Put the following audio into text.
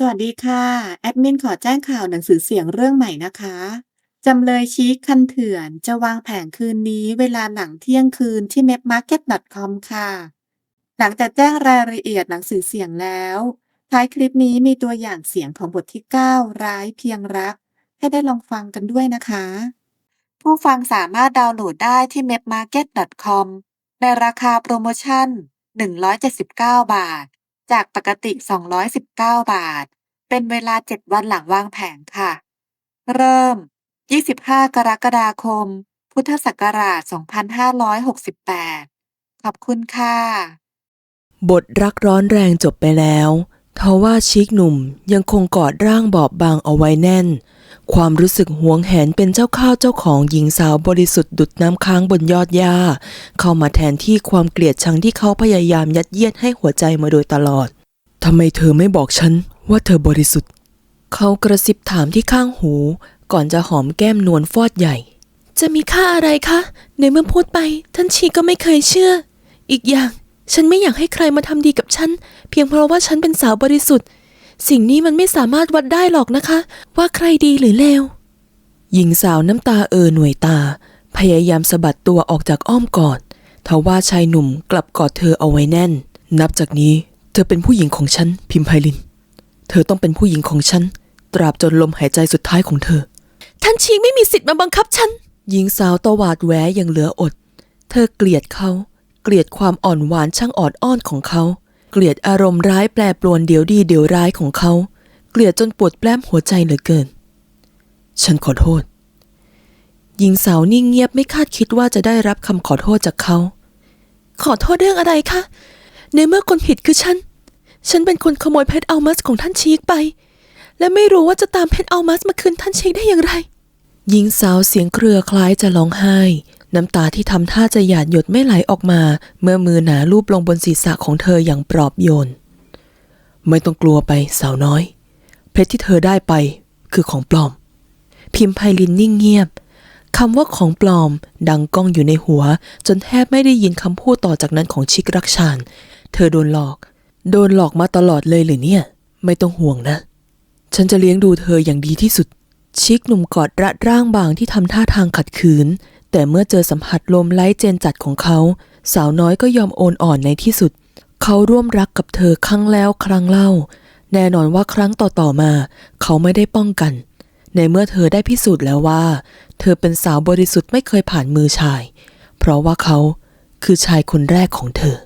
สวัสดีค่ะ แอดมินขอแจ้งข่าวหนังสือเสียงเรื่องใหม่นะคะ จำเลยชี้คันเถื่อนจะวางแผนคืนนี้เวลาหลังเที่ยงคืนที่ mapmarket.com ค่ะ หลังจากแจ้งรายละเอียดหนังสือเสียงแล้ว ท้ายคลิปนี้มีตัวอย่างเสียงของบทที่ 9 ร้ายเพียงรัก ให้ได้ลองฟังกันด้วยนะคะ ผู้ฟังสามารถดาวน์โหลดได้ที่ mapmarket.com ในราคาโปรโมชั่น 179 บาท จากปกติ 219 บาท เป็นเวลา 7 วันหลังวางแผนค่ะ เริ่ม 25 กรกฎาคม พุทธศักราช 2568 ขอบคุณค่ะ บทรักร้อนแรงจบไปแล้ว ทว่าชิคหนุ่มยังคงกอดร่างบอบบางเอาไว้แน่น ความรู้สึกหวงแหนเป็นเจ้าข้าวเจ้าของหญิงสาวบริสุทธิ์ดุดน้ำค้างบนยอดหญ้า เข้ามาแทนที่ความเกลียดชังที่เขาพยายามยัดเยียดให้หัวใจมาโดยตลอดทำไมเธอไม่บอกฉันว่าเธอบริสุทธิ์ เขากระซิบถามที่ข้างหู ก่อนจะหอมแก้มนวลฟอดใหญ่ จะมีค่าอะไรคะ ในเมื่อพูดไปท่านชีก็ไม่เคยเชื่อ อีกอย่าง ฉันไม่อยากให้ใครมาทำดีกับฉัน เพียงเพราะว่าฉันเป็นสาวบริสุทธิ์ สิ่งนี้มันไม่สามารถวัดได้หรอกนะคะ ว่าใครดีหรือเลวหญิงสาวน้ำตาเออหน่วยตา พยายามสะบัดตัวออกจากอ้อมกอดทว่าชายหนุ่มกลับกอดเธอเอาไว้แน่น นับจากนี้เธอเป็นผู้หญิงของฉัน พิมไพลิน เธอต้องเป็นผู้หญิงของฉัน ตราบจนลมหายใจสุดท้ายของเธอ ท่านชีไม่มีสิทธิ์มาบังคับฉัน หญิงสาวตวาดแหวอย่างเหลืออด เธอเกลียดเขาเกลียดความอ่อนหวานช่างออดอ้อนของเขา เกลียดอารมณ์ร้ายแปรปรวนเดี๋ยวดีเดี๋ยวร้ายของเขา เกลียดจนปวดแปล้มหัวใจเหลือเกิน ฉันขอโทษ หญิงสาวนิ่งเงียบไม่คาดคิดว่าจะได้รับคำขอโทษจากเขา ขอโทษเรื่องอะไรคะ ในเมื่อคนผิดคือฉัน ฉันเป็นคนขโมยเพชรอัลมัสของท่านชีกไป และไม่รู้ว่าจะตามเพชรอัลมัสมาคืนท่านชีกได้อย่างไร หญิงสาวเสียงเครือคล้ายจะร้องไห้ น้ำตาที่ทำท่าจะหยาดหยดไม่ไหลออกมา เมื่อมือหนาลูบลงบนศีรษะของเธออย่างปลอบโยน ไม่ต้องกลัวไปสาวน้อย เพชรที่เธอได้ไปคือของปลอม พิมพ์ไพลินนิ่งเงียบคำว่าของปลอม ดังก้องอยู่ในหัว จนแทบไม่ได้ยินคำพูดต่อจากนั้นของชิกรักชาน เธอโดนหลอก โดนหลอกมาตลอดเลยหรือเนี่ย ไม่ต้องห่วงนะ ฉันจะเลี้ยงดูเธออย่างดีที่สุด ชิกหนุ่มกอดระร่างบางที่ทำท่าทางขัดขืน แต่เมื่อเจอสัมผัสลมไล้เจนจัดของเขา สาวน้อยก็ยอมโอนอ่อนในที่สุด เขาร่วมรักกับเธอครั้งแล้วครั้งเล่า แน่นอนว่าครั้งต่อๆมา เขาไม่ได้ป้องกัน ในเมื่อเธอได้พิสูจน์แล้วว่า เธอเป็นสาวบริสุทธิ์ไม่เคยผ่านมือชาย เพราะว่าเขาคือชายคนแรกของเธอ